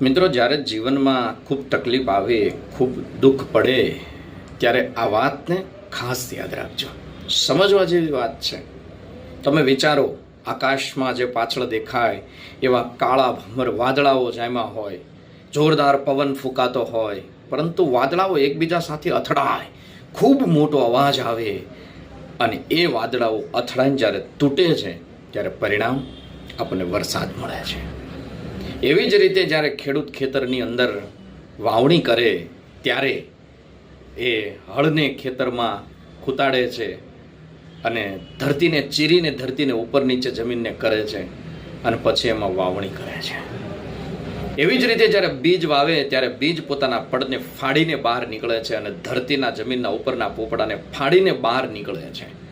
મિત્રો, જ્યારે જીવનમાં ખૂબ તકલીફ આવે, ખૂબ દુઃખ પડે, ત્યારે આ વાતને ખાસ યાદ રાખજો. સમજવા જેવી વાત છે. તમે વિચારો, આકાશમાં જે પાછળ દેખાય, એવા કાળા ભમર વાદળાઓ જેમાં હોય, જોરદાર પવન ફૂંકાતો હોય, પરંતુ વાદળાઓ એકબીજા સાથે અથડાય, ખૂબ મોટો અવાજ આવે, અને એ વાદળાઓ અથડાઈને જ્યારે તૂટે છે, ત્યારે પરિણામ આપણને વરસાદ મળે છે. એવી જ રીતે જ્યારે ખેડૂત ખેતરની અંદર વાવણી કરે, ત્યારે એ હળને ખેતરમાં ખૂતાડે છે અને ધરતીને ચીરીને ધરતીને ઉપર નીચે જમીનને કરે છે અને પછી એમાં વાવણી કરે છે. એવી જ રીતે જ્યારે બીજ વાવે, ત્યારે બીજ પોતાના પડને ફાડીને બહાર નીકળે છે અને ધરતીના જમીનના ઉપરના પોપડાને ફાડીને બહાર નીકળે છે.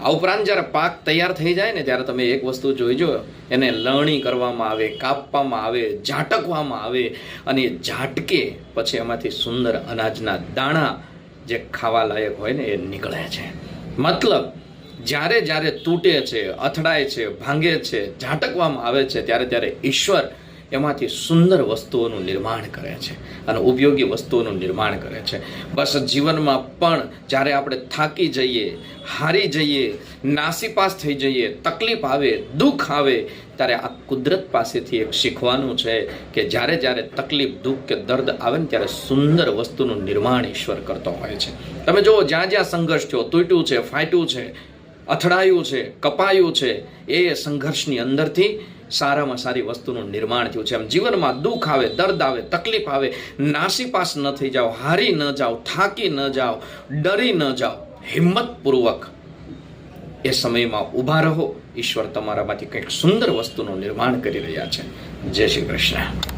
આ ઉપરાંત જ્યારે પાક તૈયાર થઈ જાય ને ત્યારે તમે એક વસ્તુ જોઈજો, એને લણણી કરવામાં આવે, કાપવામાં આવે, ઝાટકવામાં આવે અને એ ઝાટકે પછી એમાંથી સુંદર અનાજના દાણા જે ખાવા લાયક હોય ને એ નીકળે છે. મતલબ, જ્યારે જ્યારે તૂટે છે, અથડાય છે, ભાંગે છે, ઝાટકવામાં આવે છે, ત્યારે ત્યારે ઈશ્વર એમાંથી સુંદર વસ્તુઓનું નિર્માણ કરે છે અને ઉપયોગી વસ્તુઓનું નિર્માણ કરે છે. બસ જીવનમાં પણ જ્યારે આપણે થાકી જઈએ, હારી જઈએ, નાસીપાસ થઈ જઈએ, તકલીફ આવે, દુઃખ આવે, ત્યારે આ કુદરત પાસેથી એક શીખવાનું છે કે જ્યારે જ્યારે તકલીફ, દુઃખ કે દર્દ આવે ને ત્યારે સુંદર વસ્તુનું નિર્માણ ઈશ્વર કરતો હોય છે. તમે જુઓ, જ્યાં જ્યાં સંઘર્ષ થયો, તૂટ્યું છે, ફાટ્યું છે અથડાયું છે, કપાયું છે, એ સંઘર્ષની અંદરથી સારામાં સારી વસ્તુનું નિર્માણ થયું છે. આમ જીવનમાં દુઃખ આવે, દર્દ આવે, તકલીફ આવે, નાસીપાસ ન થઈ જાઓ, હારી ન જાઓ, થાકી ન જાઓ, ડરી ન જાઓ, હિંમતપૂર્વક એ સમયમાં ઊભા રહો. ઈશ્વર તમારામાંથી કંઈક સુંદર વસ્તુનું નિર્માણ કરી રહ્યા છે. જય શ્રી કૃષ્ણ.